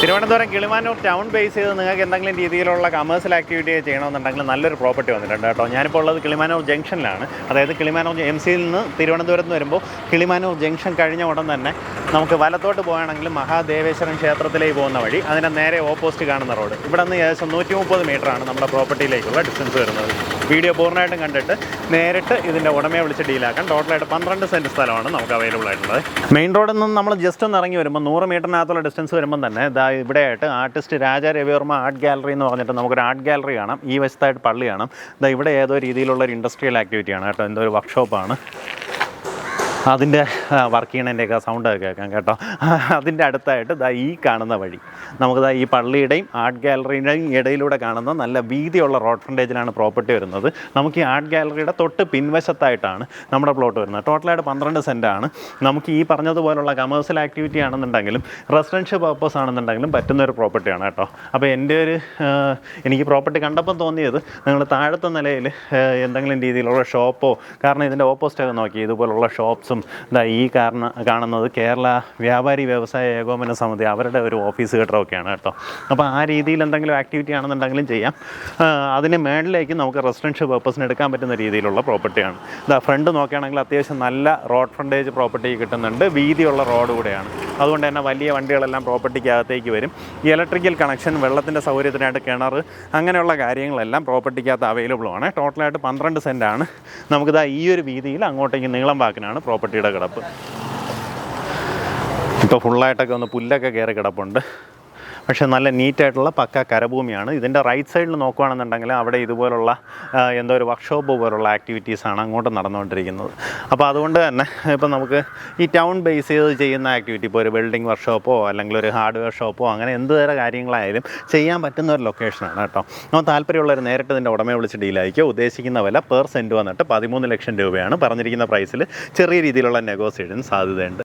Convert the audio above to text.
Thiruvananthapuram Kilimanoor town base ചെയ്ത് നിങ്ങൾക്ക് എന്തെങ്കിലും രീതിയിലുള്ള കമേഴ്സ്യൽ ആക്ടിവിറ്റി ചെയ്യണമെന്നുണ്ടെങ്കിൽ നല്ലൊരു പ്രോപ്പർട്ടി വന്നിട്ടുണ്ട് കേട്ടോ. ഞാനിപ്പോൾ ഉള്ളത് കിളിമാനൂർ ജംഗ്ഷനിലാണ് അതായത് കിളിമാനൂർ എം സിയിൽ നിന്ന് തിരുവനന്തപുരത്ത് വരുമ്പോൾ കിളിമാനൂർ ജംഗ്ഷൻ കഴിഞ്ഞ ഉടൻ തന്നെ നമുക്ക് വലത്തോട്ട് പോകുകയാണെങ്കിൽ മഹാദേവേശ്വരൻ ക്ഷേത്രത്തിലേക്ക് പോകുന്ന വഴി അതിന്റെ നേരെ ഓപ്പോസിറ്റ് കാണുന്ന റോഡ് ഇവിടെ നിന്ന് ഏകദേശം നൂറ്റി മുപ്പത് മീറ്ററാണ് നമ്മുടെ പ്രോപ്പർട്ടിയിലേക്കുള്ള ഡിസ്റ്റൻസ് വരുന്നത്. വീഡിയോ പൂർണമായിട്ടും കണ്ടിട്ട് നേരിട്ട് ഇതിന്റെ ഉടമയെ വിളിച്ച് ഡീലാക്കാൻ ടോട്ടലായിട്ട് പന്ത്രണ്ട് സെന്റ് സ്ഥലമാണ് നമുക്ക് അവൈലബിൾ ആയിട്ടുള്ളത്. മെയിൻ റോഡിൽ നിന്ന് നമ്മൾ ജസ്റ്റ് ഒന്ന് ഇറങ്ങി വരുമ്പോൾ നൂറ് മീറ്ററിനകത്തുള്ള ഡിസ്റ്റൻസ് വരുമ്പോൾ തന്നെ ഇതാ ഇവിടെയായിട്ട് artist Raja Ravivarma art gallery എന്ന് പറഞ്ഞിട്ട് നമുക്കൊരു ആർട്ട് ഗാലറി കാണാം. ഈ വശത്തായിട്ട് പള്ളി കാണാം. ഇതാ ഇവിടെ ഏതോ രീതിയിലുള്ള ഒരു ഇൻഡസ്ട്രിയൽ ആക്ടിവിറ്റിയാണ് കേട്ടോ. എന്തോ ഒരു വർക്ക്ഷോപ്പാണ് അതിന്റെ വർക്ക് ചെയ്യണതിന്റെയൊക്കെ സൗണ്ടൊക്കെ കേൾക്കാം കേട്ടോ. അതിന്റെ അടുത്തായിട്ട് ദാ ഈ കാണുന്ന വഴി. നമുക്ക് ദാ ഈ പള്ളിയുടെയും ആർട്ട് ഗാലറിയുടെയും ഇടയിലൂടെ കാണുന്ന നല്ല വീതിയുള്ള റോഡ് ഫ്രണ്ടേജിലാണ് പ്രോപ്പർട്ടി വരുന്നത്. നമുക്ക് ഈ ആർട്ട് ഗാലറിയുടെ തൊട്ട് പിൻവശത്തായിട്ടാണ് നമ്മുടെ പ്ലോട്ട് വരുന്നത്. ടോട്ടലായിട്ട് പന്ത്രണ്ട് സെന്റാണ് നമുക്ക് ഈ പറഞ്ഞതുപോലുള്ള കമേഴ്സ്യൽ ആക്ടിവിറ്റി ആണെന്നുണ്ടെങ്കിലും റെസിഡൻഷ്യൽ പർപ്പസ് ആണെന്നുണ്ടെങ്കിലും പറ്റുന്ന ഒരു പ്രോപ്പർട്ടിയാണ് കേട്ടോ. അപ്പോൾ എന്റെ ഒരു എനിക്ക് പ്രോപ്പർട്ടി കണ്ടപ്പം തോന്നിയത് നിങ്ങൾ താഴത്തെ നിലയിൽ എന്തെങ്കിലും രീതിയിലുള്ള ഷോപ്പോ കാരണം ഇതിന്റെ ഓപ്പോസിറ്റ് ഒക്കെ നോക്കി ഇതുപോലുള്ള ഷോപ്സും ഇതാ ഈ കാരണം കാണുന്നത് കേരള വ്യാപാരി വ്യവസായ ഏകോപന സമിതി അവരുടെ ഒരു ഓഫീസ് കെട്ടിടമൊക്കെയാണ് കേട്ടോ. അപ്പോൾ ആ രീതിയിൽ എന്തെങ്കിലും ആക്ടിവിറ്റി ആണെന്നുണ്ടെങ്കിലും ചെയ്യാം. അതിന് മേളിലേക്ക് നമുക്ക് റെസിഡൻഷ്യൽ പർപ്പസിന് എടുക്കാൻ പറ്റുന്ന രീതിയിലുള്ള പ്രോപ്പർട്ടിയാണ് ഇതാ ഫ്രണ്ട് നോക്കുകയാണെങ്കിൽ അത്യാവശ്യം നല്ല റോഡ് ഫ്രണ്ടേജ് പ്രോപ്പർട്ടി കിട്ടുന്നുണ്ട്. വീതിയുള്ള റോഡ് കൂടെയാണ്. അതുകൊണ്ട് തന്നെ വലിയ വണ്ടികളെല്ലാം പ്രോപ്പർട്ടിക്ക് അകത്തേക്ക് വരും. ഇലക്ട്രിക്കൽ കണക്ഷൻ വെള്ളത്തിന്റെ സൗകര്യത്തിനായിട്ട് കിണർ അങ്ങനെയുള്ള കാര്യങ്ങളെല്ലാം പ്രോപ്പർട്ടിക്കകത്ത് അവൈലബിൾ ആണ്. ടോട്ടലായിട്ട് പന്ത്രണ്ട് സെന്റാണ് നമുക്കിതാ ഈ ഒരു വീതിയിൽ അങ്ങോട്ടേക്ക് നീളം വാക്കിനാണ് പ്രോപ്പർട്ടിയുടെ കിടപ്പ്. ഇപ്പോൾ ഫുള്ളായിട്ടൊക്കെ ഒന്ന് പുല്ലൊക്കെ കയറി കിടപ്പുണ്ട്. പക്ഷേ നല്ല നീറ്റായിട്ടുള്ള പക്ക കരഭൂമിയാണ്. ഇതിന്റെ റൈറ്റ് സൈഡിൽ നോക്കുകയാണെന്നുണ്ടെങ്കിൽ അവിടെ ഇതുപോലുള്ള എന്തോ ഒരു വർക്ക്ഷോപ്പ് പോലുള്ള ആക്ടിവിറ്റീസാണ് അങ്ങോട്ട് നടന്നുകൊണ്ടിരിക്കുന്നത്. അപ്പോൾ അതുകൊണ്ട് തന്നെ ഇപ്പോൾ നമുക്ക് ഈ ടൗൺ ബേസ് ചെയ്ത് ചെയ്യുന്ന ആക്ടിവിറ്റി ഇപ്പോൾ ഒരു ബിൽഡിംഗ് വർക്ക്ഷോപ്പോ അല്ലെങ്കിൽ ഒരു ഹാർഡ്വെയർ ഷോപ്പോ അങ്ങനെ എന്ത് തരം കാര്യങ്ങളായാലും ചെയ്യാൻ പറ്റുന്ന ഒരു ലൊക്കേഷനാണ് കേട്ടോ. നമ്മൾ താല്പര്യമുള്ളവർ നേരിട്ട് ഇതിന്റെ ഉടമയെ വിളിച്ച് ഡീലായിരിക്കും ഉദ്ദേശിക്കുന്ന വില പെർ സെന്റ് വന്നിട്ട് പതിമൂന്ന് ലക്ഷം രൂപയാണ്. പറഞ്ഞിരിക്കുന്ന പ്രൈസിൽ ചെറിയ രീതിയിലുള്ള നെഗോസിയേഷൻ സാധ്യതയുണ്ട്.